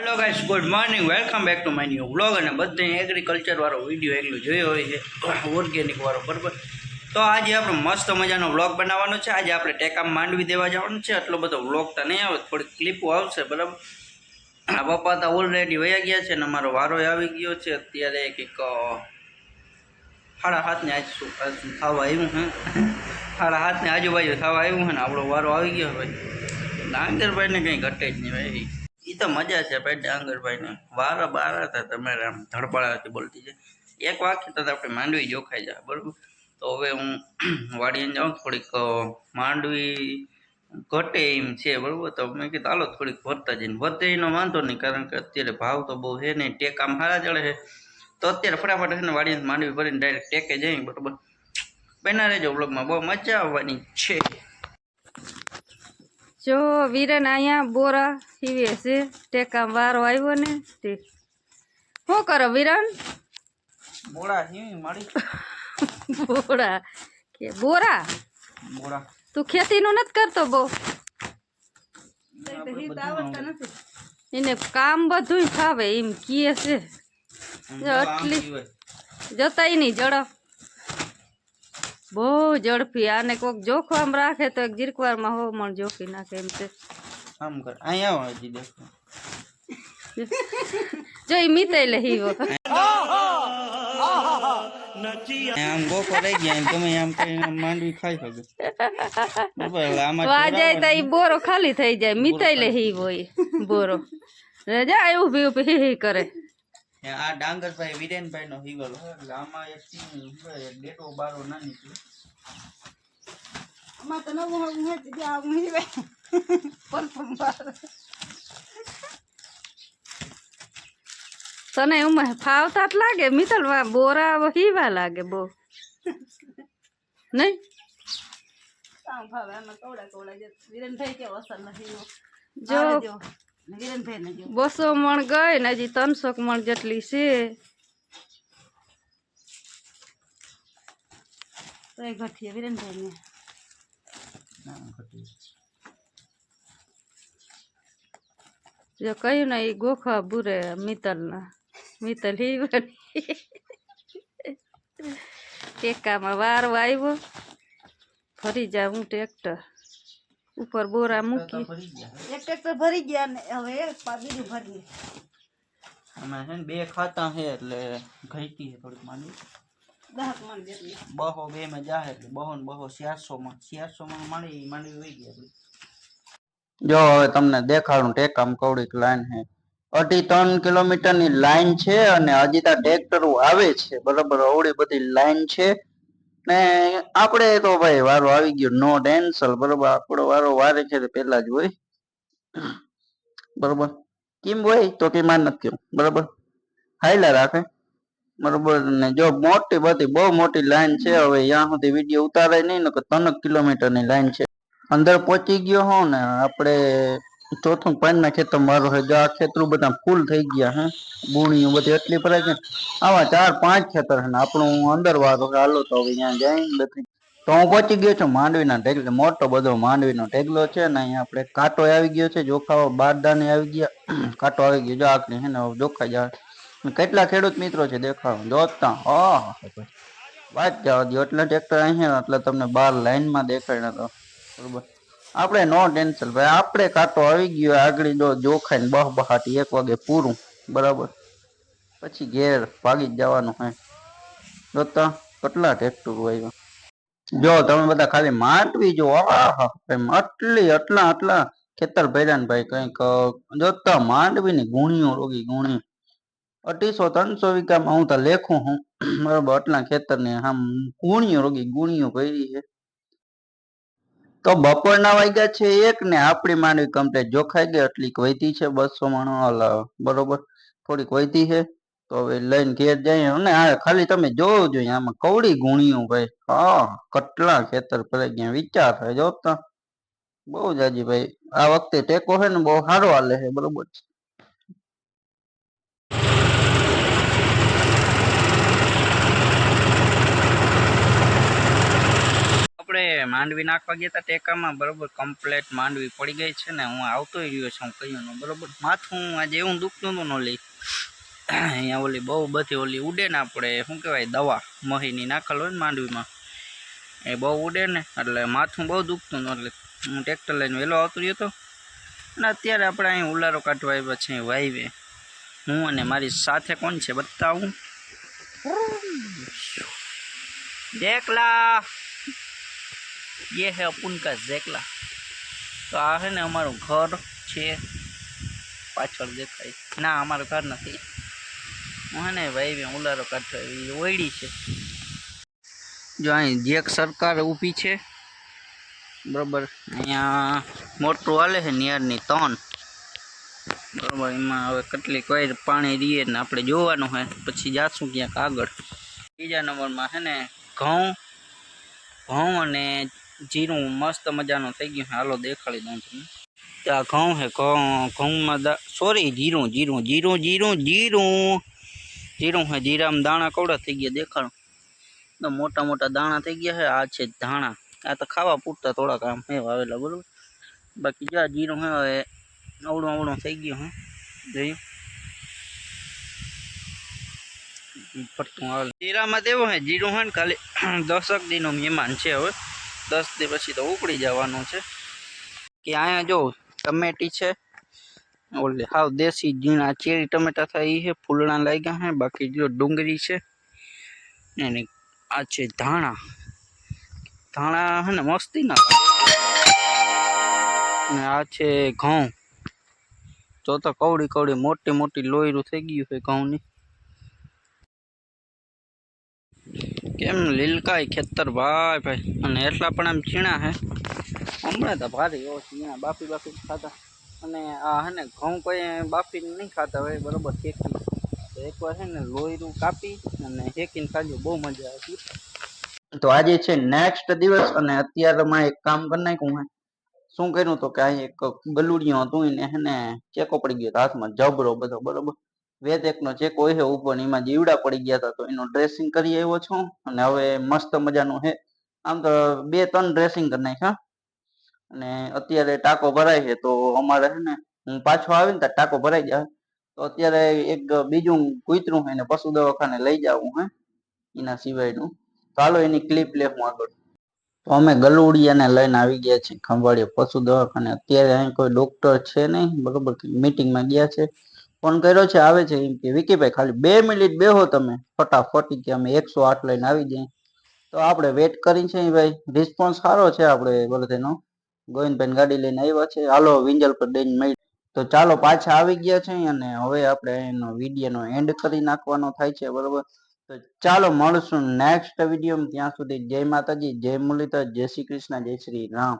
Hello guys good morning welcome back to my new blog અને બધે agriculture વાળો video એકલું જોયો હોય છે. ઓર્ગેનિક વાળો, બરાબર? તો આજે આપણે મસ્ત મજાનો વ્લોગ બનાવવાનો છે. આજે આપણે ટેકામ માંડવી દેવા જવાનું છે. એટલો બધો વ્લોગ તો નહીં આવે, થોડીક ક્લિપો આવશે, બરાબર? આ પપ્પા તો ઓલરેડી વયા ગયા છે અને અમારો વારો આવી ગયો છે. અત્યારે કંઈક સાડા હાથને આજ થવા આવ્યું હે? સાડા હાથને આજુબાજુ થવા આવ્યું હે ને, આપણો વારો આવી ગયો ભાઈ ડાંગરભાઈને કંઈ ઘટે જ નહીં ભાઈ. એ તો મજા છે ભાઈ ડાંગરભાઈને. વારા બારા હતા તમારે આમ ધડપડાથી બોલતી છે. એક વાક્ય તો આપણે માંડવી જોખાઈ જાય, બરાબર? તો હવે હું વાડીને જાઉં થોડીક માંડવી ઘટે એમ છે, બરાબર? તો મેં કીધું, હાલો, થોડીક વધતા જઈને. વધે એનો વાંધો નહીં, કારણ કે અત્યારે ભાવ તો બહુ છે નહીં ટેકામ સારા ચડે છે. તો અત્યારે ફટાફટ છે ને વાડીને માંડવી ભરીને ડાયરેક્ટ ટેકે જઈ બરાબર? બના રહેજો બ્લોગમાં બહુ મજા આવવાની છે. જો વીરન અહીંયા બોરા સીવે છે ટેકા વારો આવ્યો ને તે. શું કરો વીરન? બોળા હિમી મારી. બોરા. કે બોરા? બોરા. તું ખેતીનું નથી કરતો બહુ? એને કામ બધું ફાવે એમ કીએ છે. જો આટલી જતાય નહીં ઝડપ બહુ ઝડપી. આને કોક જોખમ રાખે તો એક જીરકવારમાં હો મણ જોખી નાખે એમ છે. આમ કર. અહીંયા આવો હજી દેખો. જો એ મીતાઈ લે હીવો આમ ગોખો રહી ગયા તમે આમ કરીને માંડવી ખાઈ શકો. બરાબર હવે તો ઈ બોરો ખાલી થઈ જાય. મીતાઈ લે હીવો ઈ બોરો. રજા એવું ભી હી કરે. આ ડાંગરભાઈ વિરેનભાઈ નો હિવલ. ના એટલે આમાં એક હું જ એક હું હિવે પરફોર્મ બાર. તને ઉમાં ફાવતા જ લાગે? મિતલ બોરા હીવા લાગે બહુ. નહીં? જો બસો મણ ગઈ ને હજી ત્રણસો મણ જેટલી છે. ના, ઘટી. જો કહ્યું ને એ ગોખા બુરે મિતલ ના મિતલ હીવા ટેકામાં વારો આવ્યો. ફરી જાઉં હું ટ્રેક્ટર. ઉપર બોરા મૂકી. તો ભરી ગયા આમાં છે ને બે ખાતા છે એટલે ઘઈતી છે થોડીક માંડવી બહો બે માં જાહે એટલે બહો ને બહો ચારસો માં ચારસો માં માંડવી માંડવી વહી જો હવે તમને દેખાડું ટેકામ કવડીક લાઈન છે અઢી ત્રણ કિલોમીટરની લાઈન છે અને હજી ત્યાં ટ્રેક્ટર આવે છે બરાબર અવળી બધી લાઈન છે. ને આપણે તો ભાઈ વારો આવી ગયો. નો ટેન્શન બરોબર. આપણો વારો વારે છે તે પહેલા જ હોય. બરોબર. કેમ હોય? તો કે માન નથી બરોબર. હાઈલા રાખે. બરોબર. ને જો મોટી બધી, બહુ મોટી લાઈન છે. હવે ત્યાં સુધી વીડિયો ઉતારાય નહીં ને ત્રણ કિલોમીટરની લાઈન છે. અંદર પહોંચી ગયો હોઉં ને આપણે ચોથું પાનના ખેતર મારો છે જો આ ખેતરું બધા ફૂલ થઈ ગયા હે, ગુણીઓ બધી એટલી ભરાય છે. આવા ચાર પાંચ ખેતર છે ને, આપણું અંદર વાળો છે હાલો તો હવે ત્યાં જાય બધી. તો હું પહોંચી ગયો છું માંડવીના ઢેગલે મોટો બધો માંડવીનો ઢેગલો છે ને, અહીંયા આપણે કાંટો આવી ગયો છે જોખાવા બારદાને આવી ગયા. કાંટો આવી ગયો, જો આખરી છે ને, હવે જોખાઈ જાય અને કેટલા ખેડૂત મિત્રો છે દેખાડો જોતા હા વાત જવા દો એટલે ટ્રેક્ટર અહીંયા, એટલે તમને બાર લાઈનમાં દેખાય તો, બરોબર. આપણે નો ટેન્શન ભાઈ, આપણે કાંટો આવી ગયો આગળ જો જોખાય ને બહ બહાટી એક વાગે પૂરું, બરાબર? પછી ઘેર ભાગી જવાનું હે. જોતા કેટલા ટ્રેક્ટર હોય જો તમે બધા ખાલી માંડવી જો, આહા આટલી, આટલા આટલા ખેતર ભર્યા ને ભાઈ કંઈક જોતા માંડવી ની ગુણીઓ રોગી ગુણી. અઢીસો, ત્રણસો વીઘામાં હું તો લેખું હું, બરાબર, આટલા ખેતર ને આમ ગુણીઓ રોગી ગુણીઓ ભરી છે. તો બપોરના વાગ્યા છે એક ને આપણી માંડવી કમ્પ્લીટ જોખાઈ ગઈ. એટલી વહીતી છે બસો મણો બરોબર. થોડીક વહીતી છે. તો હવે લઈને ઘેર જઈએ. અને આ ખાલી તમે જોવો જોઈએ, આમાં કવડી ગુણ્યું ભાઈ. હા, કટલા ખેતર ભરાઈ ગયા વિચાર થાય જોતા બહુ જાજી ભાઈ આ વખતે ટેકો છે ને બહુ સારો હાલે છે. બરોબર આપણે માંડવી નાખવા ગયા હતા ટેકામાં, બરાબર કમ્પ્લેટ માંડવી પડી ગઈ છે ને, હું આવતો રહ્યો છું કહ્યું બરાબર, માથું આજે એવું દુખતું હતું ઓલી, અહીંયા ઓલી બહુ બધી ઓલી ઉડે ને આપણે, શું કહેવાય, દવા, મહીની નાખેલ હોય ને માંડવીમાં, એ બહુ ઉડે ને, એટલે માથું બહુ દુખતું હતું એટલે હું ટ્રેક્ટર લઈને વહેલો આવતો રહ્યો હતો. અને અત્યારે આપણે અહીં ઉલારો કાઢવા આવ્યા છે વાઈવે હું અને મારી સાથે કોણ છે, બતાવું? જેકલા ये है अपन का જેકલા તો આ છે ને અમારું ઘર છે પાછળ દેખાય ના અમારું ઘર નથી હું હે ને ભાઈ ઉલારો કાઢતો એવી ઓયડી છે જો અહીં જેક સરકાર ઊભી છે બરોબર અહીંયા મોટરું હાલે છે નિયરની ત્રણ બરોબર એમાં હવે કેટલીક વાર પાણી દઈએ ને આપણે જોવાનું હોય પછી જાશું ક્યાંક આગળ બીજા નંબરમાં છે ને ઘઉં ઘઉં અને જીરું મસ્ત મજાનું થઈ ગયું છે. હાલો દેખાડી દઉં તમને. તો આ ઘઉં છે, ઘઉં, ઘઉંમાં દા સોરી જીરું જીરું જીરું જીરું જીરું. જીરું છે, જીરામાં દાણા કવડા થઈ ગયા, દેખાડો. તો મોટા મોટા દાણા થઈ ગયા છે, આ છે ધાણા. આ તો ખાવા પૂરતા થોડાક આમ હે વાવેલા, બરોબર? બાકી જો આ જીરું હે હવે અવડું અવડું થઈ ગયું હે જોયું? ફરતું આવે જીરામાં તો એવું હે જીરું હે ને ખાલી દસક દીનું મહેમાન છે હવે. દસ દી તો ઉકળી જવાનું છે. કે અહીંયા જો ટમેટી છે. ઓલે હાવ દેશી ઝીણા ચેરી ટમેટા થાય છે ફૂલણા લાગ્યા છે બાકી જો ડુંગળી છે. અને આ છે ધાણા. ધાણા હે ને મસ્તી ના અને આ છે ઘઉં. તો તો કવડી કવડી મોટી મોટી લોયરું થઈ ગયું છે ઘઉંની. કેમ લીલકાય ખેતર? ભાઈ ભાઈ. અને એટલા પણ આમ ચીણા હે. હમણાં તો ભારે એવો ચીણા બાફી બાફી ખાતા. અને આ હે ને, ઘઉં કોઈ બાફી નહીં ખાતા હોય, બરોબર શેકી એકવાર છે ને લોહીનું કાપી અને શેકીને ખાજો, બહુ મજા આવતી તો આજે છે નેક્સ્ટ દિવસ અને અત્યારમાં એક કામ કરી નાખ્યું હે. શું કર્યું તો કે અહીં એક ગલુડિયો હતું, એને હે ને ચેકો પડી ગયો હાથમાં, જબરો બધો, બરોબર. વેત એકનો ચેકો હોય છે ઉપર ને એમાં જીવડા પડી ગયા હતા, તો એનું ડ્રેસિંગ કરી આવ્યો છું અને હવે મસ્ત મજાનું છે. આમ તો બે ત્રણ ડ્રેસિંગ કરી નાખ્યા અને અત્યારે ટાંકો ભરાય છે, તો અમારે છે ને, હું પાછો આવીને ત્યાં ટાંકો ભરાઈ જાય. તો અત્યારે એક બીજું કૂતરું છે એને પશુ દવાખાને લઈ જાવું હે એના સિવાયનું. હાલો એની ક્લિપ લે હું આગળ. તો અમે ગલુડિયાને લઈને આવી ગયા છીએ ખંભાળીએ પશુ દવાખાને. અત્યારે અહીં કોઈ ડોક્ટર છે નહીં, બરોબર મીટિંગમાં ગયા છે. ફોન કર્યો છે, આવે છે એમ કે, વિકીભાઈ, ખાલી બે મિનિટ બેહો તમે. ફટાફટ કે અમે એકસો આઠ લઈને આવી જઈએ. તો આપણે વેટ કરી છે ભાઈ. રિસ્પોન્સ સારો છે આપણે બધાનો. ગોવિંદભાઈ ગાડી લઈને આવ્યા છે. હાલો, વિંજલ પર દઈને મળી તો ચાલો, પાછા આવી ગયા છે અને હવે આપણે એનો વિડીયોનો એન્ડ કરી નાખવાનો થાય છે, બરોબર? તો ચાલો, મળશું નેક્સ્ટ વીડિયો ત્યાં સુધી જય માતાજી, જય મુરલીધર, જય શ્રી કૃષ્ણ, જય શ્રી રામ.